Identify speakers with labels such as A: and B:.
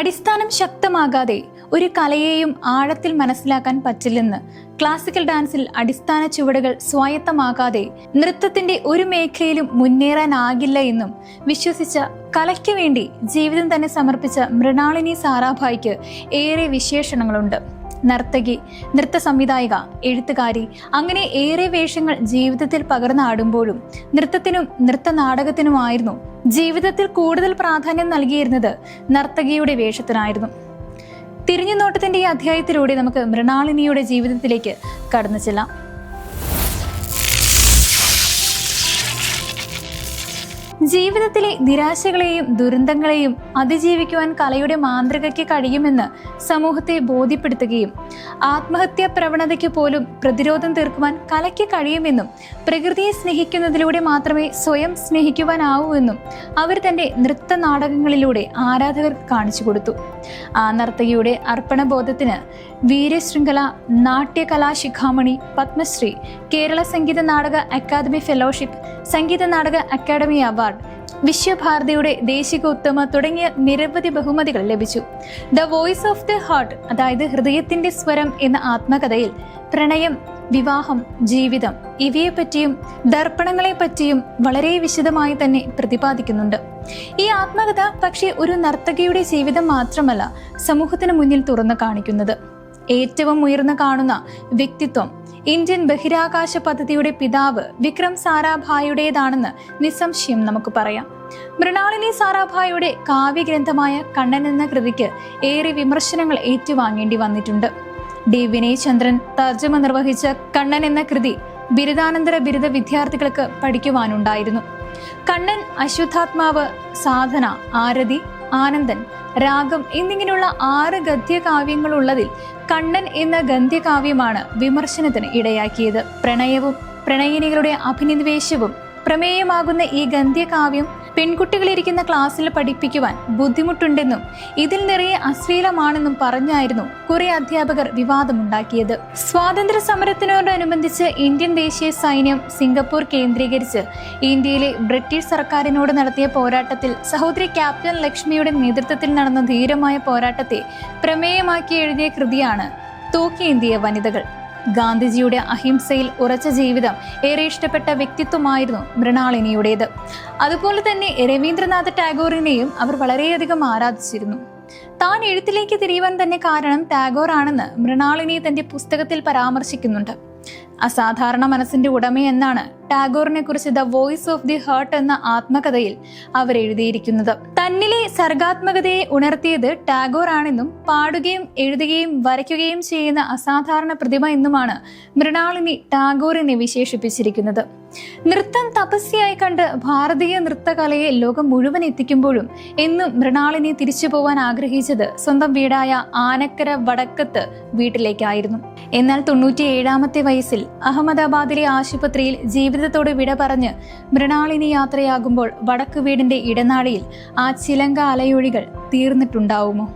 A: അടിസ്ഥാനം ശക്തമാകാതെ ഒരു കലയെയും ആഴത്തിൽ മനസ്സിലാക്കാൻ പറ്റില്ലെന്ന് ക്ലാസിക്കൽ ഡാൻസിൽ അടിസ്ഥാന ചുവടുകൾ സ്വായത്തമാകാതെ നൃത്തത്തിന്റെ ഒരു മേഖലയിലും മുന്നേറാനാകില്ല എന്നും വിശ്വസിച്ച കലയ്ക്ക് വേണ്ടി ജീവിതം തന്നെ സമർപ്പിച്ച മൃണാളിനി സാറാഭായിക്ക് ഏറെ വിശേഷണങ്ങളുണ്ട്. നർത്തകി നൃത്ത സംവിധായിക എഴുത്തുകാരി. അങ്ങനെ ഏറെ വേഷങ്ങൾ ജീവിതത്തിൽ പകർന്നാടുമ്പോഴും നൃത്തത്തിനും നൃത്ത നാടകത്തിനുമായിരുന്നു ജീവിതത്തിൽ കൂടുതൽ പ്രാധാന്യം നൽകിയിരുന്നത് നർത്തകിയുടെ വേഷത്തിനായിരുന്നു. തിരിഞ്ഞുനോട്ടത്തിന്റെ ഈ അധ്യായത്തിലൂടെ നമുക്ക് മൃണാളിനിയുടെ ജീവിതത്തിലേക്ക് കടന്നു ചെല്ലാം. ജീവിതത്തിലെ നിരാശകളെയും ദുരന്തങ്ങളെയും അതിജീവിക്കുവാൻ കലയുടെ മാന്ത്രികയ്ക്ക് കഴിയുമെന്ന് സമൂഹത്തെ ബോധ്യപ്പെടുത്തുകയും ആത്മഹത്യാ പ്രവണതയ്ക്ക് പോലും പ്രതിരോധം തീർക്കുവാൻ കലയ്ക്ക് കഴിയുമെന്നും പ്രകൃതിയെ സ്നേഹിക്കുന്നതിലൂടെ മാത്രമേ സ്വയം സ്നേഹിക്കുവാനാവൂ എന്നും അവർ തന്റെ നൃത്ത നാടകങ്ങളിലൂടെ ആരാധകർക്ക് കാണിച്ചു കൊടുത്തു. ആ നർത്തകിയുടെ അർപ്പണബോധത്തിന് വീരശൃംഖല നാട്യകലാശിഖാമണി Padmashri Kerala Sangeetha Nataka academy fellowship Sangeetha Nataka academy award വിശ്വഭാരതിയുടെ ദേശിക ഉത്തമ തുടങ്ങിയ നിരവധി ബഹുമതികൾ ലഭിച്ചു. The voice of the heart അതായത് ഹൃദയത്തിന്റെ സ്വരം എന്ന ആത്മകഥയിൽ പ്രണയം വിവാഹം ജീവിതം ഇവയെപ്പറ്റിയും ദർപ്പണങ്ങളെപ്പറ്റിയും വളരെ വിശദമായി തന്നെ പ്രതിപാദിക്കുന്നുണ്ട്. ഈ ആത്മകഥ പക്ഷേ ഒരു നർത്തകിയുടെ ജീവിതം മാത്രമല്ല സമൂഹത്തിന് മുന്നിൽ തുറന്നു കാണിക്കുന്നത്. ഏറ്റവും ഉയർന്നു കാണുന്ന വ്യക്തിത്വം ഇന്ത്യൻ ബഹിരാകാശ പദ്ധതിയുടെ പിതാവ് വിക്രം സാരാഭായുടേതാണെന്ന് നിസ്സംശയം നമുക്ക് പറയാം. മൃണാളിനി സാരാഭായുടെ കാവ്യഗ്രന്ഥമായ കണ്ണൻ എന്ന കൃതിക്ക് ഏറെ വിമർശനങ്ങൾ ഏറ്റുവാങ്ങേണ്ടി വന്നിട്ടുണ്ട്. ഡി. വിനയ് ചന്ദ്രൻ തർജമ നിർവഹിച്ച കണ്ണൻ എന്ന കൃതി ബിരുദാനന്തര ബിരുദ വിദ്യാർത്ഥികൾക്ക് പഠിക്കുവാനുണ്ടായിരുന്നു. കണ്ണൻ അശുദ്ധാത്മാവ് സാധന ആരതി ആനന്ദൻ രാഗം എന്നിങ്ങനെയുള്ള ആറ് ഗദ്യകാവ്യങ്ങളുള്ളതിൽ കണ്ണൻ എന്ന ഗദ്യകാവ്യമാണ് വിമർശനത്തിന് ഇടയാക്കിയത്. പ്രണയവും പ്രണയിനികളുടെ അഭിനിവേശവും പ്രമേയമാകുന്ന ഈ ഗദ്യകാവ്യം പെൺകുട്ടികളിരിക്കുന്ന ക്ലാസ്സിൽ പഠിപ്പിക്കുവാൻ ബുദ്ധിമുട്ടുണ്ടെന്നും ഇതിൽ നിറയെ അശ്ലീലമാണെന്നും പറഞ്ഞായിരുന്നു കുറെ അധ്യാപകർ വിവാദമുണ്ടാക്കിയത്. സ്വാതന്ത്ര്യ സമരത്തിനോടനുബന്ധിച്ച് ഇന്ത്യൻ ദേശീയ സൈന്യം സിംഗപ്പൂർ കേന്ദ്രീകരിച്ച് ഇന്ത്യയിലെ ബ്രിട്ടീഷ് സർക്കാരിനോട് നടത്തിയ പോരാട്ടത്തിൽ സഹോദരി ക്യാപ്റ്റൻ ലക്ഷ്മിയുടെ നേതൃത്വത്തിൽ നടന്ന ധീരമായ പോരാട്ടത്തെ പ്രമേയമാക്കി എഴുതിയ കൃതിയാണ് തൂക്കിയേന്തിയ വനിതകൾ. ഗാന്ധിജിയുടെ അഹിംസയിൽ ഉറച്ച ജീവിതം ഏറെ ഇഷ്ടപ്പെട്ട വ്യക്തിത്വമായിരുന്നു മൃണാളിനിയുടേത്. അതുപോലെ തന്നെ രവീന്ദ്രനാഥ് ടാഗോറിനെയും അവർ വളരെയധികം ആരാധിച്ചിരുന്നു. താൻ എഴുത്തിലേക്ക് തിരിയുവാൻ തന്നെ കാരണം ടാഗോർ ആണെന്ന് മൃണാളിനി തന്റെ പുസ്തകത്തിൽ പരാമർശിക്കുന്നുണ്ട്. അസാധാരണ മനസ്സിന്റെ ഉടമ എന്നാണ് ടാഗോറിനെ കുറിച്ച് the voice of the heart എന്ന ആത്മകഥയിൽ അവർ എഴുതിയിരിക്കുന്നത്. തന്നിലെ സർഗാത്മകതയെ ഉണർത്തിയത് ടാഗോർ ആണെന്നും പാടുകയും എഴുതുകയും വരയ്ക്കുകയും ചെയ്യുന്ന അസാധാരണ പ്രതിമ എന്നുമാണ് മൃണാളിനി ടാഗോറിനെ വിശേഷിപ്പിച്ചിരിക്കുന്നത്. നൃത്തം തപസ്യയായി കണ്ട് ഭാരതീയ നൃത്തകലയെ ലോകം മുഴുവൻ എത്തിക്കുമ്പോഴും എന്നും മൃണാളിനി തിരിച്ചു പോവാൻ ആഗ്രഹിച്ചത് സ്വന്തം വീടായ ആനക്കര വടക്കത്ത് വീട്ടിലേക്കായിരുന്നു. എന്നാൽ തൊണ്ണൂറ്റി ഏഴാമത്തെ വയസ്സിൽ അഹമ്മദാബാദിലെ ആശുപത്രിയിൽ ജീവിതത്തോട് വിട പറഞ്ഞ് മൃണാളിനി യാത്രയാകുമ്പോൾ വടക്ക് വീടിന്റെ ഇടനാഴിയിൽ ആ ചിലങ്ക അലയൊഴികൾ തീർന്നിട്ടുണ്ടാവുമോ?